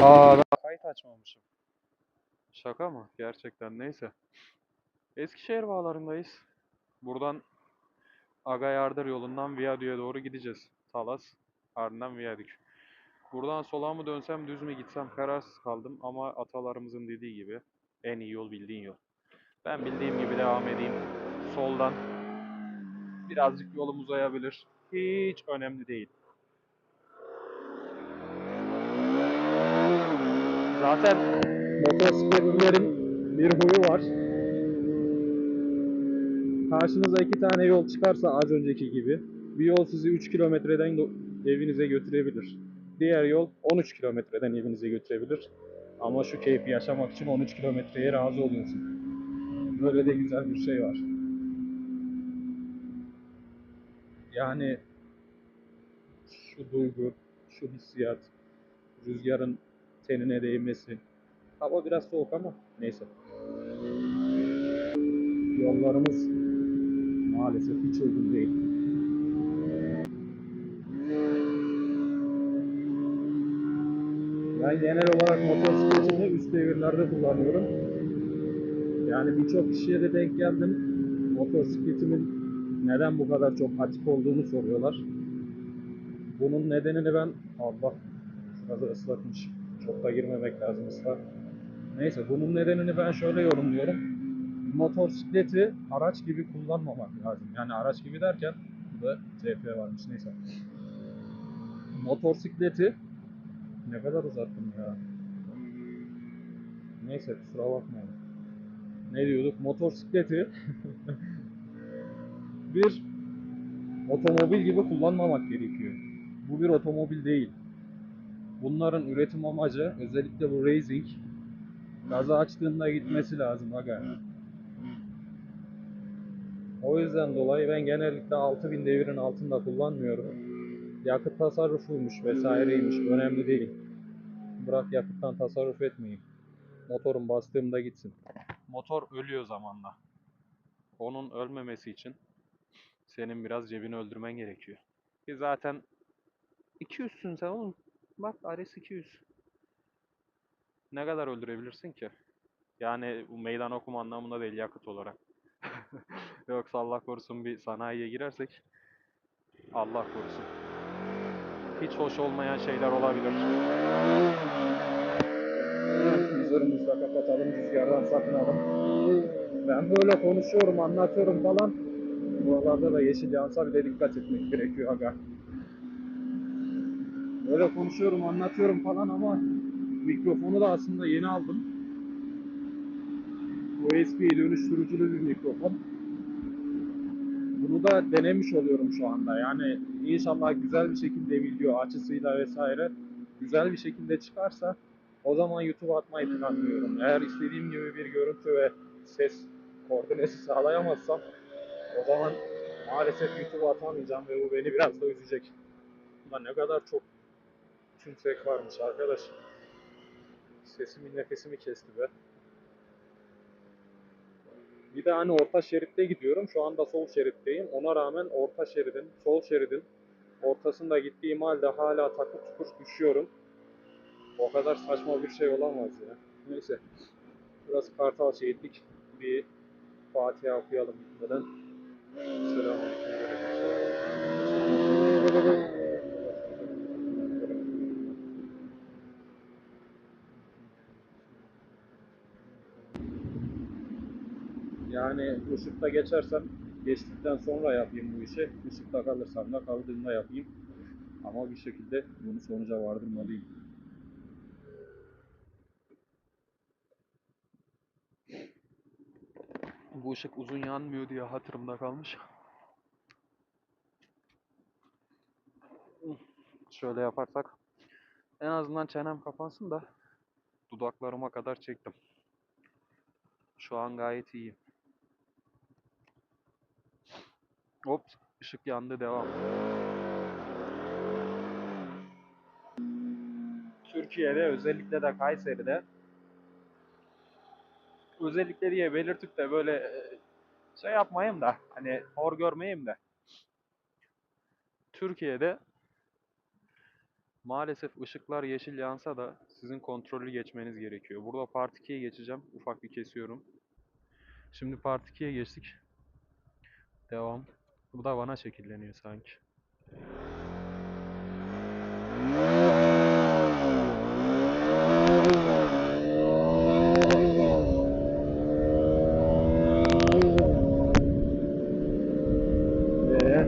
Aa ben kayıt açmamışım. Şaka mı? Gerçekten neyse. Eskişehir bağlarındayız. Buradan Aga Yardır yolundan Viyadük'e doğru gideceğiz. Talas, ardından Viyadük. Buradan sola mı dönsem düz mü gitsem kararsız kaldım ama atalarımızın dediği gibi en iyi yol bildiğin yol. Ben bildiğim gibi devam edeyim. Soldan birazcık yolum uzayabilir. Hiç önemli değil. Zaten motosikletlilerin bir huyu var. Karşınıza iki tane yol çıkarsa az önceki gibi bir yol sizi 3 kilometreden evinize götürebilir. Diğer yol 13 kilometreden evinize götürebilir. Ama şu keyfi yaşamak için 13 kilometreye razı oluyorsun. Böyle de güzel bir şey var. Yani şu duygu, şu hissiyat, rüzgarın tenine değmesi. Hava biraz soğuk ama neyse. Yollarımız maalesef hiç uygun değil. Ben genel olarak motosikletimi üst devirlerde kullanıyorum. Yani birçok kişiye de denk geldim. Motosikletimin neden bu kadar çok atik olduğunu soruyorlar. Bunun nedenini ben Allah şurası ıslatmış. Çok da girmemek lazım ıslat. Neyse bunun nedenini ben şöyle yorumluyorum. Motosikleti araç gibi kullanmamak lazım. Yani araç gibi derken burada TP varmış neyse. Motosikleti ne kadar uzattım ya. Neyse kusura bakmayın. Ne diyorduk? Motosikleti bir otomobil gibi kullanmamak gerekiyor. Bu bir otomobil değil. Bunların üretim amacı özellikle bu racing gazı açtığında gitmesi lazım aga. O yüzden dolayı ben genellikle 6000 devirin altında kullanmıyorum. Yakıt tasarrufuymuş vesaireymiş önemli değil. Bırak yakıttan tasarruf etmeyin. Motorun bastığımda gitsin. Motor ölüyor zamanla. Onun ölmemesi için senin biraz cebini öldürmen gerekiyor. Ki zaten 200'sün sen oğlum. Bak RS 200. Ne kadar öldürebilirsin ki? Yani bu meydan okuma anlamında değil yakıt olarak. Yoksa Allah korusun bir sanayiye girersek Allah korusun. Hiç hoş olmayan şeyler olabilir. Vizörümüzü de kapatalım, rüzgardan sakınalım. Ben böyle konuşuyorum, anlatıyorum falan. Buralarda da yeşil yansa bile dikkat etmek gerekiyor aga. Böyle konuşuyorum, anlatıyorum falan ama mikrofonu da aslında yeni aldım. USB dönüştürücülü bir mikrofon. Bunu da denemiş oluyorum şu anda. Yani inşallah güzel bir şekilde video açısıyla vesaire güzel bir şekilde çıkarsa o zaman YouTube'a atmayı planlıyorum. Eğer istediğim gibi bir görüntü ve ses koordinesi sağlayamazsam o zaman maalesef YouTube'a atamayacağım ve bu beni biraz da üzecek. Ulan ne kadar çok tümsek varmış arkadaş. Sesimin nefesimi kesti be. Bir de hani orta şeritte gidiyorum. Şu anda sol şeritteyim. Ona rağmen orta şeridin, sol şeridin ortasında gittiğim halde hala takır tukur düşüyorum. O kadar saçma bir şey olamaz ya. Neyse. Biraz kartal şehitlik. Bir Fatiha okuyalım gitmeden. Selamünaleyküm. Yani ışıkta geçersem geçtikten sonra yapayım bu işi. Işıkta kalırsam da kaldığımda yapayım. Ama bir şekilde bunu sonuca vardırmalıyım. Bu ışık uzun yanmıyor diye hatırımda kalmış. Şöyle yaparsak en azından çenem kapansın da dudaklarıma kadar çektim. Şu an gayet iyi. Hop ışık yandı devam. Türkiye'de özellikle de Kayseri'de özellikle diye belirtip de böyle e, şey yapmayayım da hani hor görmeyeyim de Türkiye'de Maalesef ışıklar yeşil yansa da sizin kontrollü geçmeniz gerekiyor. Burada Part 2'ye geçeceğim. Ufak bir kesiyorum. Şimdi Part 2'ye geçtik. Devam. Bu da bana şekilleniyor sanki. Ee,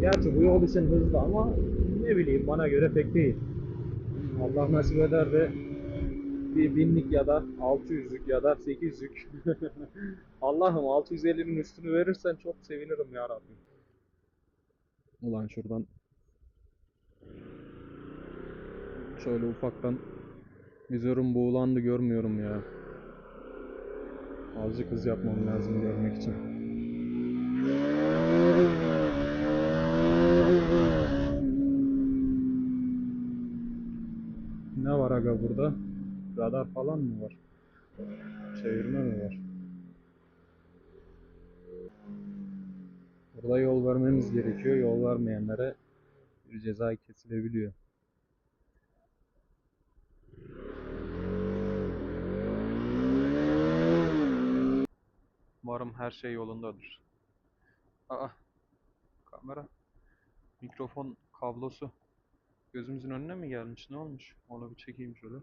Gerçi bu yol için hızlı ama ne bileyim bana göre pek değil. Allah nasip eder de bir binlik ya da 600'lük ya da 800'lük. Allah'ım 650'nin üstünü verirsen çok sevinirim ya Rabbim. Ulan şuradan şöyle ufaktan vizörüm buğulandı görmüyorum ya. Azıcık hız yapmam lazım görmek için. Ne var aga burada? Radar falan mı var? Çevirme mi var? Burada yol vermemiz gerekiyor. Yol vermeyenlere bir ceza kesilebiliyor. Umarım her şey yolundadır. Aa, kamera, mikrofon kablosu gözümüzün önüne mi gelmiş? Ne olmuş? Onu bir çekeyim şöyle.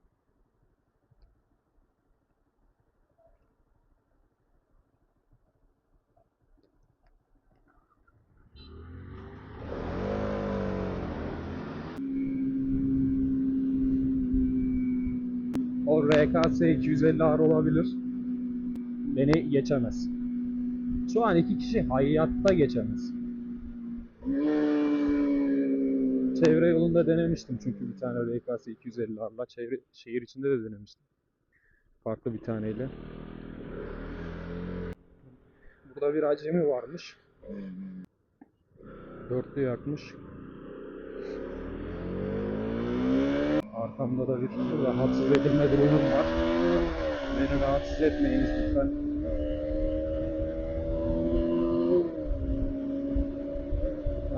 O RKS 250R olabilir. Beni geçemez. Şu an iki kişi hayatta geçemez. Çevre yolunda denemiştim çünkü bir tane RKS 250R'la çevre şehir içinde de denemiştim. Farklı bir taneyle. Burada bir acemi varmış. Dörtlü yakmış. Arkamda da bir rahatsız edilme durumum var. Beni rahatsız etmeyiniz lütfen.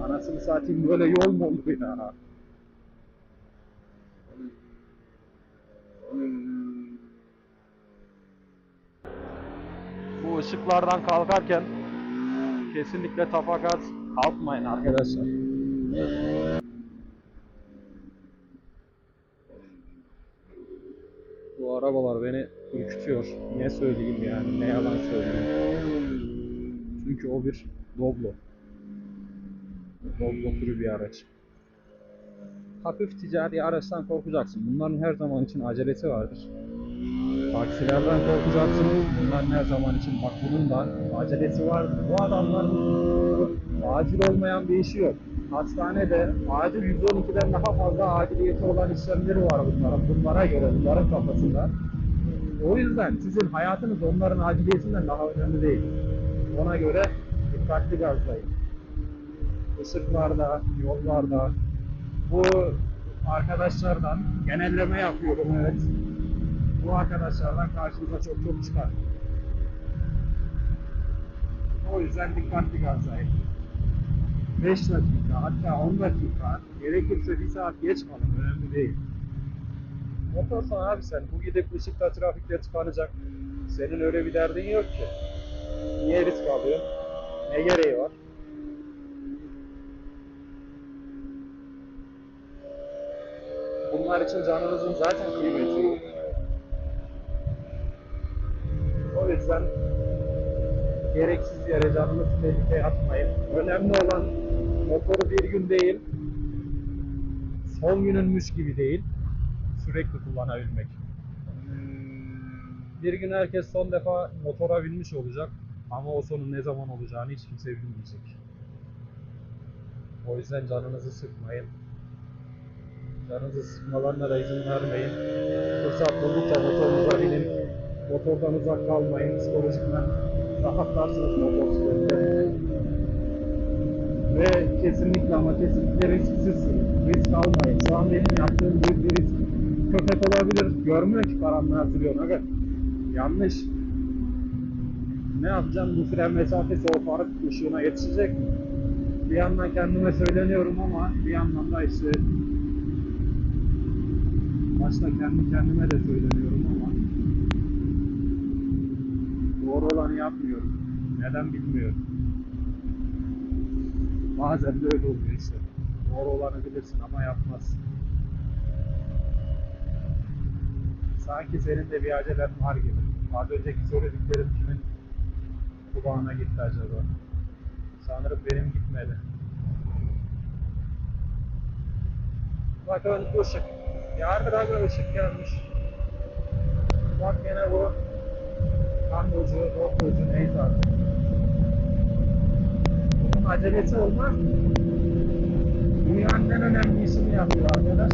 Anasını satayım böyle yol mu olur ya? Bu ışıklardan kalkarken kesinlikle tafakat kalkmayın arkadaşlar. Bu arabalar beni ürkütüyor. Ne söyleyeyim yani, ne yalan söyleyeyim. Çünkü o bir Doblo. Doblo türü bir araç. Hafif ticari araçtan korkacaksın. Bunların her zaman için acelesi vardır. Taksilerden korkacaksın. Bunların her zaman için bak da acelesi vardır. Bu adamların acil olmayan bir işi yok. Hastanede acil 112'den daha fazla aciliyeti olan işlemleri var bunların. Bunlara göre, bunların kafasında. O yüzden sizin hayatınız onların aciliyetinden daha önemli değil. Ona göre dikkatli gazlayın. Işıklarda, yollarda. Bu arkadaşlardan genelleme yapıyorum evet. Bu arkadaşlardan karşınıza çok çok çıkar. O yüzden dikkatli gazlayın. 5 dakika hatta 10 dakika gerekirse 1 saat geç kalın önemli değil. Motorsan abi sen bu gidip ışıkta trafikte tıkanacak. Senin öyle bir derdin yok ki. Niye risk alıyorsun? Ne gereği var? Bunlar için canınızın zaten kıymeti. O yüzden gereksiz yere canınızı tehlikeye atmayın. Önemli olan motoru bir gün değil, son gününmüş gibi değil, sürekli kullanabilmek. Bir gün herkes son defa motora binmiş olacak ama o sonun ne zaman olacağını hiç kimse bilmeyecek. O yüzden canınızı sıkmayın. Canınızı sıkmalarına da izin vermeyin. Fırsat buldukça motorunuza binin. Motordan uzak kalmayın. Psikolojikmen rahatlarsınız motosikletle. Ve kesinlikle ama kesinlikle risksiz risk almayın. Şu an benim yaptığım büyük bir risk. Köpek olabilir. Görmüyor ki karanlığa sürüyorsun. Evet. Yanlış. Ne yapacağım? Bu fren mesafesi o fark ışığına yetişecek mi? Bir yandan kendime söyleniyorum ama bir yandan da işte başta kendi kendime de söyleniyorum ama olanı yapmıyorum. Neden bilmiyorum. Bazen de öyle oluyor işte. Doğru olanı bilirsin ama yapmazsın. Sanki senin de bir acelen var gibi. Az önceki söylediklerim kimin kulağına gitti acaba? Sanırım benim gitmedi. Bakın ışık. Yargıda bir ışık gelmiş. Bak gene bu kamyocu, doktorcu neyse artık. Bunun acelesi olmaz. Dünyanın en önemli işini yapıyor arkadaş.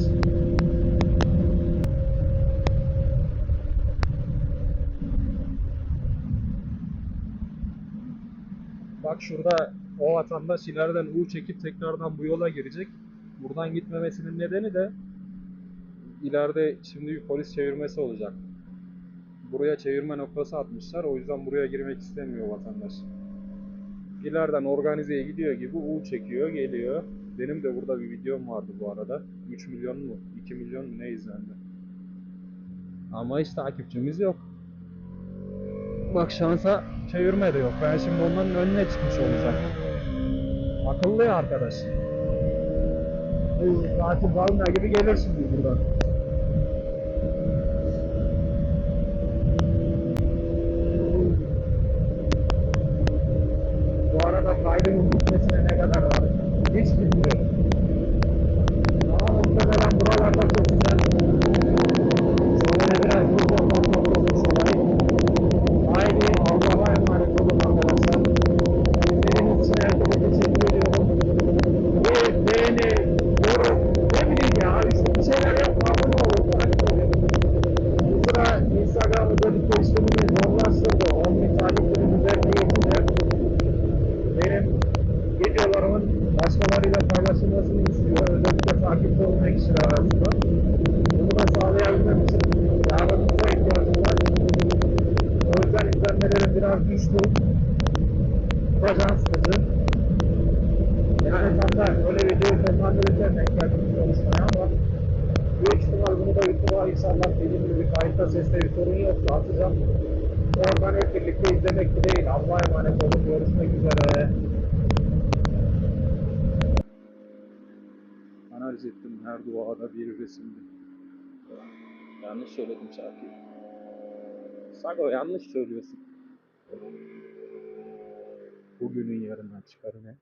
Bak şurada o vatandaş ileriden U çekip tekrardan bu yola girecek. Buradan gitmemesinin nedeni de ileride şimdi bir polis çevirmesi olacak. Buraya çevirme noktası atmışlar. O yüzden buraya girmek istemiyor vatandaş. İleriden organizeye gidiyor gibi U çekiyor, geliyor. Benim de burada bir videom vardı bu arada. 3 milyon mu, 2 milyon mu ne izlendi. Ama hiç takipçimiz yok. Bak şansa çevirme de yok. Ben şimdi onların önüne çıkmış olacak. Akıllı ya arkadaş. Ey, Katil balına gibi gelir şimdi buradan. Bu arada kaydın bitmesine ne kadar var? Hiç bilmiyorum. Ama muhtemelen buralarda çok güzel. Şöyle biraz burada patlatılmış olay. Haydi Allah'a emanet olun arkadaşlar. İzlediğiniz için herkese teşekkür ediyorum. Bir beğeni, yorum, ne bileyim ya işte bir şeyler yapma abone olun. takip edin. Bu sıra Instagram özellikle işlemini zorlaştırdı. 10 bin takipçinin üzerine geçince benim videolarımın başkalarıyla paylaşılmasını istiyor. Özellikle takipte olmayan kişiler arasında. Bunu da sağlayabilmem için yardımınıza ihtiyacım var. O yüzden izlenmelerim biraz düştü. Bu da can sıkıcı. Yani tam da öyle videoyu sonlandırırken denk geldim bu konuşmaya ama büyük ihtimal bunu da YouTube'a inşallah gibi kayıtta seste bir sorun yoksa atacağım. Oradan hep birlikte izlemek değil. Allah'a emanet olun. Görüşmek üzere. Analiz ettim her duada bir resimdi. Yanlış söyledim şarkıyı. Sago yanlış söylüyorsun. Bugünün yarından çıkarı ne?